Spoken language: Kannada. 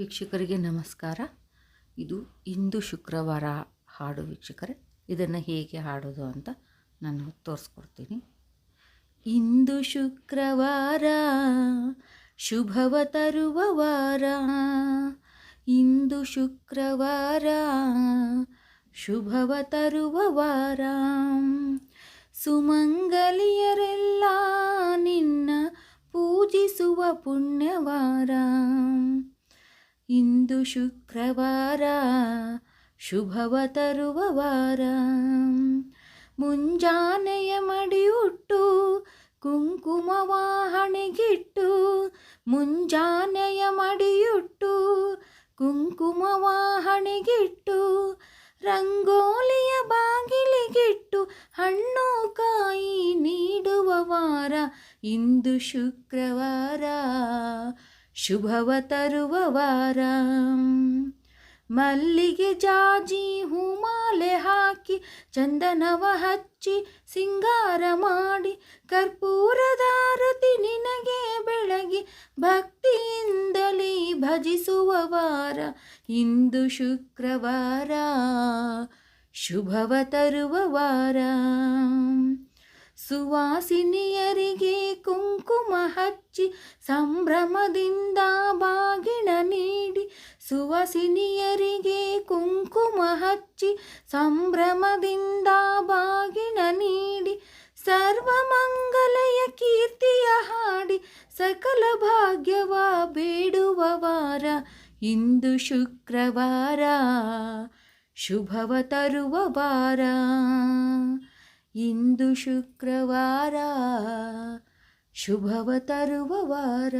ವೀಕ್ಷಕರಿಗೆ ನಮಸ್ಕಾರ. ಇದು ಇಂದು ಶುಕ್ರವಾರ ಹಾಡು ವೀಕ್ಷಕರೇ. ಇದನ್ನು ಹೇಗೆ ಹಾಡೋದು ಅಂತ ನಾನು ತೋರಿಸ್ಕೊಡ್ತೀನಿ. ಇಂದು ಶುಕ್ರವಾರ, ಶುಭವ ತರುವ ವಾರ. ಇಂದು ಶುಕ್ರವಾರ, ಶುಭವ ತರುವ ವಾರ. ಸುಮಂಗಲಿಯರೆಲ್ಲ ನಿನ್ನ ಪೂಜಿಸುವ ಪುಣ್ಯವಾರ. ಇಂದು ಶುಕ್ರವಾರ, ಶುಭವ ತರುವ ವಾರ. ಮುಂಜಾನೆಯ ಮಡಿಯುಟ್ಟು, ಕುಂಕುಮ ಹಣೆಗಿಟ್ಟು ಮುಂಜಾನೆಯ ಮಡಿಯುಟ್ಟು, ಕುಂಕುಮ ಹಣೆಗಿಟ್ಟು ರಂಗೋಲಿಯ ಬಾಗಿಲಿಗಿಟ್ಟು, ಹಣ್ಣು ಕಾಯಿ ನೀಡುವ ವಾರ. ಇಂದು ಶುಕ್ರವಾರ ಶುಭವ ತರುವ ವಾರ. ಮಲ್ಲಿಗೆ ಜಾಜಿ ಹೂಮಾಲೆ ಹಾಕಿ ಚಂದನವ ಹಚ್ಚಿ ಸಿಂಗಾರ ಮಾಡಿ ಕರ್ಪೂರದಾರತಿ ನಿನಗೆ ಬೆಳಗಿ ಭಕ್ತಿಯಿಂದಲೇ ಭಜಿಸುವ ವಾರ. ಇಂದು ಶುಕ್ರವಾರ. ಶುಭವ ತರುವ ವಾರ. ಸುವಾಸಿನಿಯರಿಗೆ ಕುಂಕುಮ ಹಚ್ಚಿ ಸಂಭ್ರಮದಿಂದ ಬಾಗಿಣ ನೀಡಿ ಸುವಸಿನಿಯರಿಗೆ ಕುಂಕುಮ ಹಚ್ಚಿ ಸಂಭ್ರಮದಿಂದ ಬಾಗಿಣ ನೀಡಿ ಸರ್ವಮಂಗಲಯ ಕೀರ್ತಿಯ ಹಾಡಿ ಸಕಲ ಭಾಗ್ಯವ ಬೇಡುವ ವಾರ ಇಂದು ಶುಕ್ರವಾರ. ಶುಭವ ತರುವ ವಾರ ಇಂದು ಶುಕ್ರವಾರ. ಶುಭವ ತರುವ ವಾರ